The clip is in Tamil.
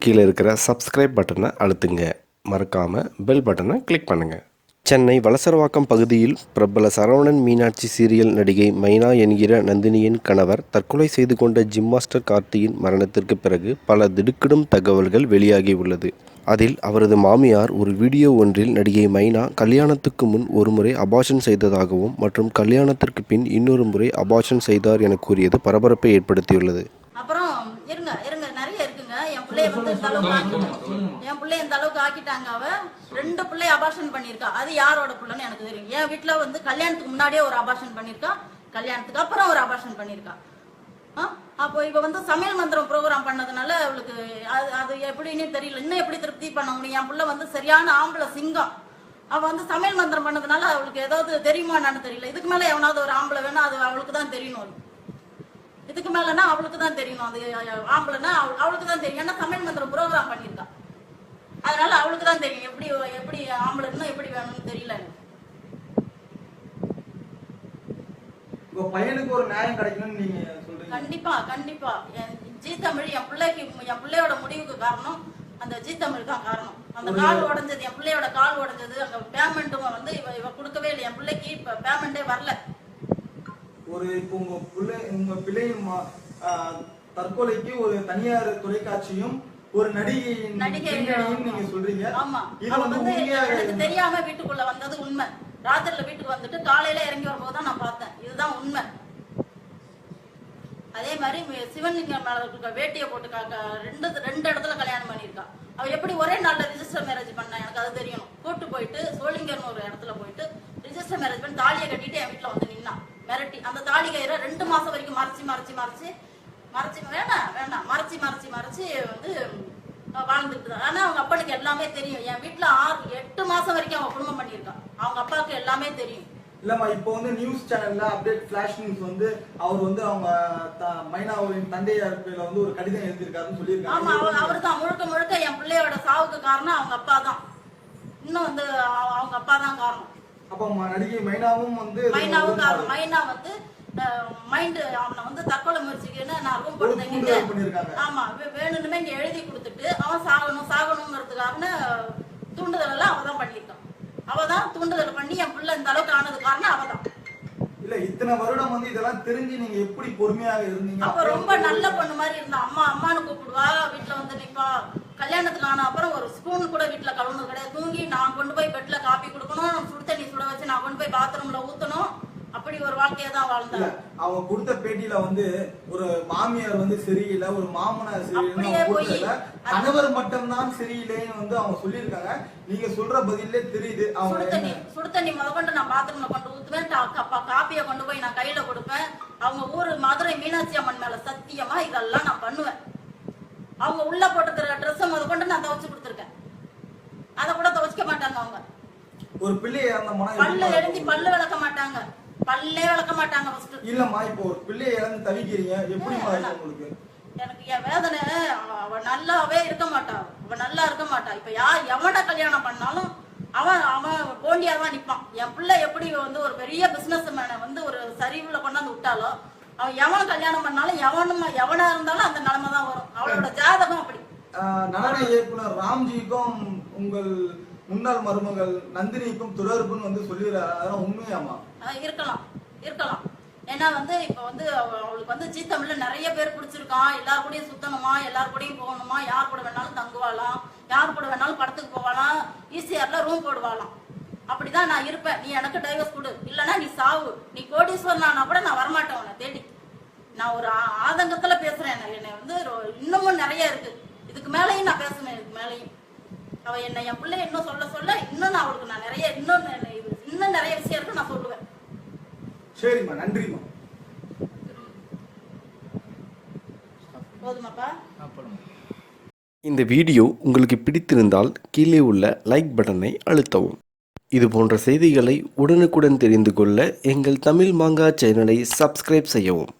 கீழே இருக்கிற சப்ஸ்கிரைப் பட்டனை அழுத்துங்க. மறக்காமல் பெல் பட்டனை கிளிக் பண்ணுங்கள் சென்னை வலசரவாக்கம் பகுதியில் பிரபல சரவணன் மீனாட்சி சீரியல் நடிகை மைனா என்கிற நந்தினியின் கணவர் தற்கொலை செய்து கொண்ட ஜிம் மாஸ்டர் கார்த்தியின் மரணத்திற்கு பிறகு பல திடுக்கிடும் தகவல்கள் வெளியாகி உள்ளது. அதில் அவரது மாமியார் ஒரு வீடியோ ஒன்றில் நடிகை மைனா கல்யாணத்துக்கு முன் ஒருமுறை அபாஷன் செய்ததாகவும் மற்றும் கல்யாணத்திற்கு பின் இன்னொரு முறை அபாஷன் செய்தார் என கூறியது பரபரப்பை ஏற்படுத்தியுள்ளது. இருங்க இருங்க நிறைய இருக்குங்க. என் பிள்ளைய வந்து இந்த அளவுக்கு ஆக்கிட்டாங்க என் பிள்ளைய இந்த அளவுக்கு ஆக்கிட்டாங்க. அவ ரெண்டு பிள்ளை அபார்ஷன் பண்ணியிருக்கா. அது யாரோட பிள்ளைன்னு எனக்கு தெரியும். என் வீட்டுல வந்து கல்யாணத்துக்கு முன்னாடியே ஒரு அபார்ஷன் பண்ணியிருக்கா. கல்யாணத்துக்கு அப்புறம் ஒரு அபார்ஷன் பண்ணியிருக்கா. ஆ? அப்போ இவ வந்து சமையல் மந்திரம் ப்ரோக்ராம் பண்ணதுனால அவளுக்கு அது அது எப்படின்னு தெரியல. இன்னும் எப்படி திருப்தி பண்ண முடியும்? என் பிள்ளை வந்து சரியான ஆம்பளை சிங்கம். அவ வந்து சமையல் மந்திரம் பண்ணதுனால அவளுக்கு ஏதாவது தெரியுமா என்னன்னு தெரியல. இதுக்கு மேல எவனாவது ஒரு ஆம்பளை வேணும் அது அவளுக்கு தான் தெரியணும் இதுக்கு மேலனா அவளுக்கு தான் தெரியணும் அது ஆம்பளைன்னா அவ- அவளுக்கு தான் தெரியும். ஏன்னா சமையல் மந்திரம் ப்ரோக்ராம் பண்ணியிருக்கா. அதனால அவளுக்கு தான் தெரியும். எப்படி எப்படி ஆம்பளைன்னா எப்படி வேணும்னு தெரியல பையனுக்கு ஒரு நியாயம் கிடைக்கணும்னு நீங்க சொல்றீங்க. கண்டிப்பா கண்டிப்பா. என் ஜீ தமிழ் என் பிள்ளைக்கு என் பிள்ளையோட முடிவுக்கு காரணம் அந்த ஜீ தமிழ் தான் காரணம். அந்த கால் உடைஞ்சது என் பிள்ளையோட கால் உடைஞ்சது அங்க பேமெண்ட்டும் வந்து இவ இவ கொடுக்கவே இல்லை. என் பிள்ளைக்கு இப்ப பேமெண்டே வரல. ஒரு இப்போ உங்க பிள்ளை உங்க பிள்ளையின் ம- ஆ, தற்கொலைக்கு ஒரு தனியார் தொலைக்காட்சியும் ஒரு நடிகையின் நீங்க சொல்றீங்க. இது வந்து எனக்கு தெரியாம வீட்டுக்குள்ள வந்தது உண்மை. ராத்திரில வீட்டுக்கு வந்துட்டு காலையில இறங்கி வரும்போது தான் நான் பார்த்தேன். இதுதான் உண்மை. அதே மாதிரி மி- சிவலிங்கம் மேல வேட்டியை போட்டு ரெண்டு ரெண்டு இடத்துல கல்யாணம் பண்ணியிருக்கா. அவ எப்படி ஒரே நாள்ல ரிஜிஸ்டர் மேரேஜ் பண்ணா? எனக்கு அது தெரியணும். கூட்டு போயிட்டு சோளிங்கர்னு ஒரு இடத்துல போயிட்டு ரிஜிஸ்டர் மேரேஜ் பண்ணி தாலியை கட்டிட்டு என் வீட்டுல வந்து நின்னா. மிரட்டி அந்த தாலி கயிறை ரெண்டு மாசம் வரைக்கும் மறைச்சு மறைச்சு மறைச்சு மறைச்சு வேணாம் வேணாம் மறைச்சு மறைச்சு மறைச்சு வந்து வாழ்ந்துட்டு தான் ஆனா அவங்க அப்பனுக்கு எல்லாமே தெரியும். என் வீட்டுல ஆறு எட்டு மாசம் வரைக்கும் அவன் குடும்பம் பண்ணியிருக்கான். அவங்க அப்பாவுக்கு எல்லாமே தெரியும். இல்லம்மா இப்போ வந்து நியூஸ் சேனல்ல அப்டேட் ஃபிளாஷ் நியூஸ் வந்து அவர் வந்து அவங்க மைனாவின் தந்தையார் பேர்ல வந்து ஒரு கடிதம் எழுதியிருக்காருன்னு ஆமா அவர் சொல்லியிருக்காங்க அவர் தான் முழுக்க முழுக்க என் பிள்ளையோட சாவுக்கு காரணம் அவங்க அப்பா தான் இன்னும் வந்து அவ- அவங்க அப்பா தான் காரணம். அப்ப நடிகை மைனாவும் வந்து மைனாவும் மைனா வந்து மைண்ட் அவனை வந்து தற்கொலை முயற்சிக்குன்னு நான் ரூம் ஆமா வேணும்னுமே இங்க எழுதி கொடுத்துட்டு அவன் சாகணும் சாகணுங்கிறதுக்காக தூண்டுதல் எல்லாம் அவ தான் பண்ணியிருக்கான். அவ தான் தூண்டுதல் பண்ணி என் பிள்ளை இந்த அளவுக்கு ஆனது காரணம் அவ தான் இல்ல இத்தனை வருடம் வந்து இதெல்லாம் தெரிஞ்சு நீங்க எப்படி பொறுமையாக இருந்தீங்க? அப்ப ரொம்ப நல்ல பொண்ணு மாதிரி இருந்தா அம்மா அம்மானு கூப்பிடுவா வீட்டுல வந்து நிப்பா. கல்யாணத்துக்கு ஆன அப்புறம் ஒரு ஸ்பூன் கூட வீட்டுல கழுவுனது கிடையாது. தூங்கி நான் கொண்டு போய் பெட்ல காப்பி கொடுக்கணும் சுடு தண்ணி சுட வச்சு நான் கொண்டு போய் பாத்ரூம்ல ஊத்தணும். அப்படி ஒரு வாழ்க்கையை தான் இல்ல வாழ்ந்தேன் அவங்க கொடுத்த பேட்டியில வந்து ஒரு மாமியார் வந்து சரியில்லை ஒரு மாமனார் கொடுத்ததுல கணவர் மட்டும்தான் சரியில்லைன்னு வந்து அவங்க சொல்லியிருக்காங்க. நீங்க சொல்ற பதிலே தெரியுது. அவங்க சுடு தண்ணி சுடு தண்ணி முதற்கொண்டு நான் பாத்ரூம்ல கொண்டு ஊத்துவேன். காப்பியை கொண்டு போய் நான் கையில கொடுப்பேன். அவங்க ஊரு மதுரை மீனாட்சி அம்மன் மேல சத்தியமா இதெல்லாம் நான் பண்ணுவேன். அவங்க உள்ள போட்டுக்கிற ட்ரெஸ் முதற்கொண்டு நான் துவைச்சு கொடுத்துருக்கேன் அதை கூட துவைக்க மாட்டாங்க அவங்க ஒரு பிள்ளையை அந்த மனம் பல்ல எப்படி எழுதி பல்லு விளக்க மாட்டாங்க. பல்லே விளக்க மாட்டாங்க ஃபர்ஸ்ட் இல்லம்மா இப்போ ஒரு பிள்ளையை இழந்து தவிக்கிறீங்க இருக்கு உங்களுக்கு? எனக்கு என் வேதனை அவ- நல்லாவே இருக்க மாட்டா. அவ நல்லா இருக்க மாட்டா. இப்ப யார் எவனை கல்யாணம் பண்ணாலும் அவன் அவன் போண்டியா தான் நிப்பான். என் பிள்ளை எப்படி வந்து ஒரு பெரிய பிசினஸ் மேனை வந்து ஒரு சரிவுல கொண்டாந்து விட்டாலோ அவன் எவனை கல்யாணம் பண்ணாலும் எவனும் எவனா இருந்தாலும் அந்த நிலைமை தான் வரும். அவளோட ஜாதகம் அப்படி. நடன இயக்குனர் ராம்ஜிக்கும் உங்கள் முன்னாள் மருமகள் நந்தினிக்கும் தொடர்புன்னு வந்து சொல்லிடுறாரு. அதெல்லாம் உண்மையாமா இருக்கலாம். இருக்கலாம். ஏன்னா வந்து இப்ப வந்து அவ- அவளுக்கு வந்து ஜி தமிழ்ல நிறைய பேர் பிடிச்சிருக்கான் எல்லார் கூடயும் சுத்தணுமா? எல்லார் கூடயும் போகணுமா? யார் கூட வேணாலும் தங்குவாளாம்? யார் கூட வேணாலும் படத்துக்கு போவாளாம்? ஈசிஆர்ல ரூம் போடுவாளாம். அப்படிதான் நான் இருப்பேன். நீ எனக்கு டைவர்ஸ் கொடு. இல்லைன்னா நீ சாவு. நீ கோடீஸ்வரனானா கூட நான் வரமாட்டேன் உன்னை தேடி. நான் ஒரு ஆதங்கத்துல பேசுறேன். என்ன- என்னை வந்து இன்னமும் நிறைய இருக்கு. இதுக்கு மேலேயும் நான் பேசுவேன். இதுக்கு மேலேயும். அவ என்ன என் பிள்ளை இன்னும் சொல்ல சொல்ல இன்னும் நான் அவளுக்கு நான் நிறைய இன்னும் இன்னும் நிறைய விஷயம் இருக்கு நான் சொல்லுவேன். சரிம்மா நன்றிம்மா. போதுமாப்பா. இந்த வீடியோ உங்களுக்கு பிடித்திருந்தால் கீழே உள்ள லைக் பட்டனை அழுத்தவும். இது போன்ற செய்திகளை உடனுக்குடன் தெரிந்து கொள்ள எங்கள் தமிழ் மாங்கா சேனலை சப்ஸ்கிரைப் செய்யவும்.